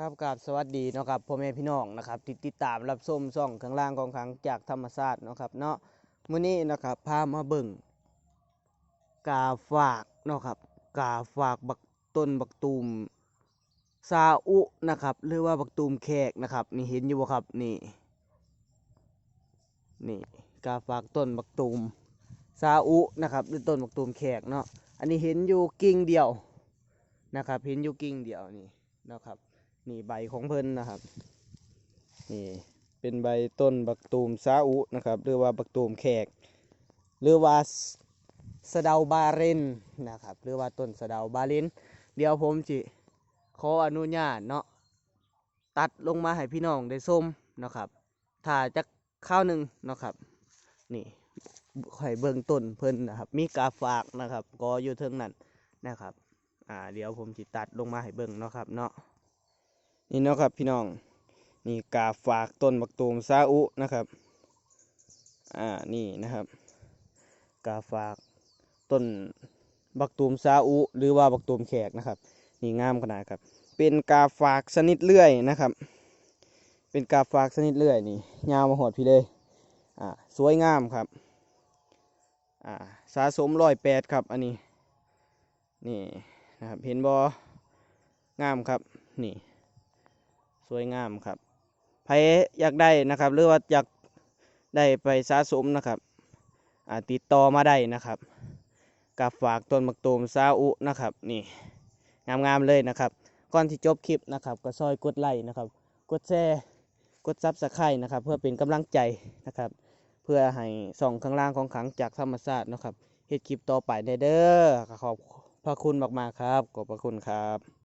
ครับกับสวัสดีเนาะครับพ่อแม่พี่น้องนะครับที่ติดตามรับชมช่องข้างล่างของขังจากธรรมศาสตร์เนาะครับเนาะมื้อนี้นะครับพามาเบิ่งกาฝากเนาะครับกาฝากบักต้นบักตูมซาอุนะครับหรือว่าบักตูมแขกนะครับนี่เห็นอยู่บ่ครับนี่นี่กาฝากต้นบักตูมซาอุนะครับหรือต้นบักตูมแขกเนาะอันนี้เห็นอยู่กิ่งเดียวนะครับเห็นอยู่กิ่งเดียวนี่เนาะครับ นี่ใบของเพิ่นนะครับ นี่เป็นใบต้นบักตูมซาอุนะครับ หรือว่าบักตูมแขก หรือว่าสะเดาบาเรนนะครับ หรือว่าต้นสะเดาบาเรนเดี๋ยวผมจิขออนุญาตเนาะตัดลงมาให้พี่น้องได้ส้มนะครับถ้าจะข้าวหนึ่งเนาะครับ นี่ข่เบิ่งต้นเพิ่นนะครับ มีกาฝากนะครับ ก็อยู่เทิงนั้นนะครับ อ่า เดี๋ยวผมจิตัดลงมาให้เบิ่งเนาะครับเนาะ นี่เนาะครับพี่น้องนี่กาฝากต้นบักตูมซาอุนะครับอ่านี่นะครับกาฝากต้นบักตูมซาอุหรือว่าบักตูมแขกนะครับนี่งามขนาดครับ เป็นกาฝากชนิดเลื่อยนะครับ เป็นกาฝากชนิดเลื่อยนี่ยาวมาหอดพี่เลยอ่าสวยงามครับอ่าสะสมร้อยแปดครับอันนี้นี่นะครับเห็นบองามครับนี่ สวยงามครับใครอยากได้นะครับ หรือว่าอยากได้ไปสะสมนะครับอ่าติดต่อมาได้นะครับกับฝากต้นมักตูมซาอุนะครับ นี่งามๆเลยนะครับ ก่อนที่จบคลิปนะครับก็ซอยกดไลค์นะครับ กดแชร์กดซับสไครต์นะครับ เพื่อเป็นกำลังใจนะครับ เพื่อให้ส่องข้างล่างของขังจากธรรมศาตร์นะครับเฮ็ดคลิปต่อไปเด้อขอบพระคุณมากๆครับขอบพระคุณครับ